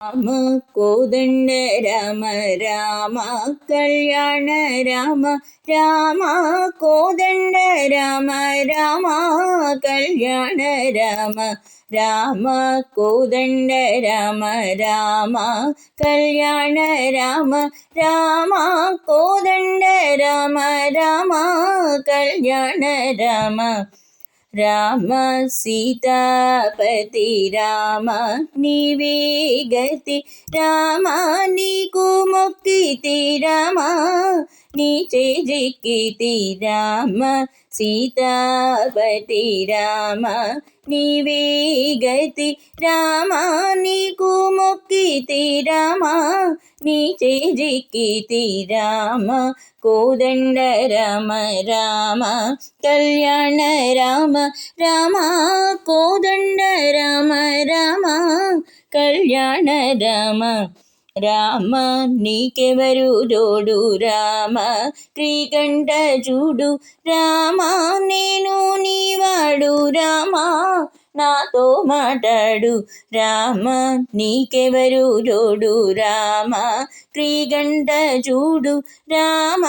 രാമ കോതണ്ട രാമ രാമ കല്യാണ രാമ രാമ കോതണ്ട രാമ രാമ കല്യാണ രാമ രാമ കോതണ്ട രാമ രാമ കല്യാണ രാമ രാമ കോതണ്ട രാമ രാമ കല്യാണ രാമ. రామ సీతాపతి రామ నీవే గతి రామ నీకు మొక్కితి రామ నీ జిక్కితి రామ సీతాపతి రామ నీవే గతి రామ నీ చేజిక్కితి రామ కోదండ రామ రామ కళ్యాణ రామ రామ కోదండ రామ రామ కళ్యాణ రామ రామ నీకెవరు జోడు రామ శ్రీకంఠ చూడు రామ నేను నీవాడు రామ నాతో మాట్లాడు రామ నీకెవరు జోడు రామ శ్రీగంట చూడు రామ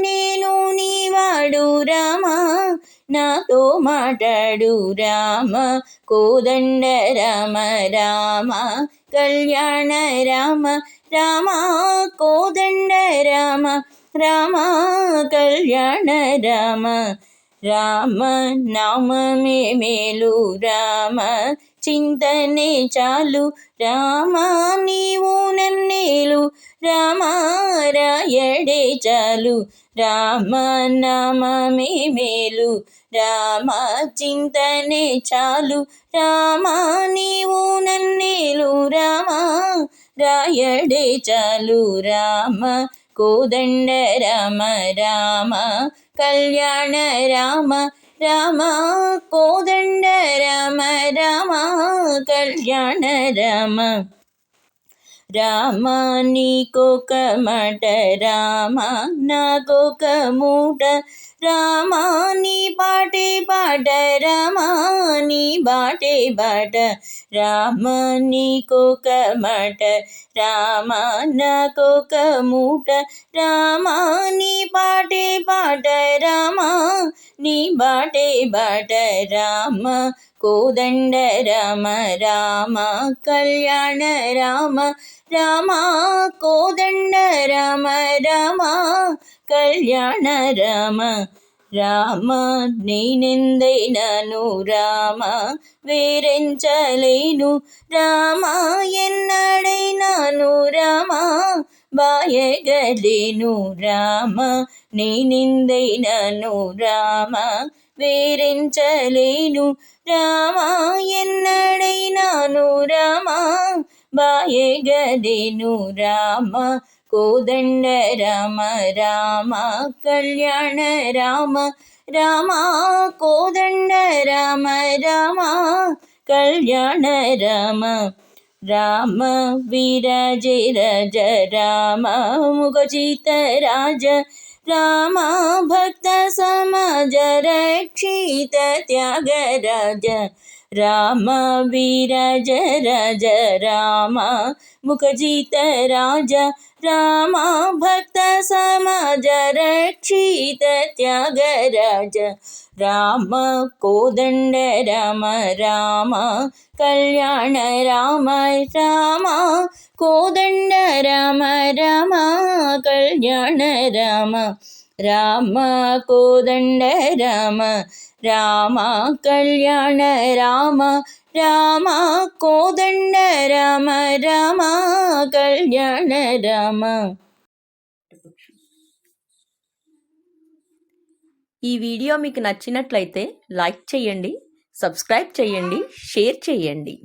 నేను నీవాడు రామ నాతో మాట్లాడు రామ కోదండ రామ రామ కళ్యాణ రామ రామ కోదండ రామ రామ కళ్యాణ రామ రామ నామమే మేలు రామ చింతనే చాలు రామ నీవు నన్నేలు రామ రాయడే చాలు రామ నామమే మేలు రామ చింతనే చాలు రామ నీవు నన్నేలు రామ రాయడే చాలు రామ కోదండ రామ రామ కళ్యాణ రామ రామ కోదండ రామ రామ కళ్యాణ రామ రామ నీకొక మాట రామ నాకొక మూట రామ నీ बाट रमानी बाटे बाट रामनी को कमट रामान को कमूट रामानी बाटे बाट रामानी बाटे बाट राम കോദണ്ഡ രാമ രാമ കല്യാണ രാമ രാമ കോദണ്ഡ രാമ രാമ കല്യാണ രാമ రామ కళ్యాణ రామ రామ నేనెందైనాను రామ వేరెంచలేను రామ ఎన్నడైనాను రామ బాయగలేను రామ నేనెందైనాను రామ వేరెంచలేను రామ ఎన్నడైనాను రామ బాయగలేను రామ कोदंड राम राम कल्याण राम राम कोदंड राम राम कल्याण राम राम विराज रज, राम मुखचित राज, राम भक्त समाज रक्षित त्याग राजा രാമ വിരജ രജ രാമ മുഖജിത രാജ രാമ ഭക്ത സമജ രക്ഷീത ത്യാഗ രാജ രാമ കോദണ്ഡ രമ രാമ കല്യാണ രാമ രാമ കോദണ്ഡ രമ രമ കല്യാണ രാമ రామ కోదండ రామ రామ కళ్యాణ రామ రామ కోదండ రామ రామ కళ్యాణ రామ. ఈ వీడియో మీకు నచ్చినట్లయితే లైక్ చేయండి సబ్స్క్రైబ్ చేయండి షేర్ చేయండి.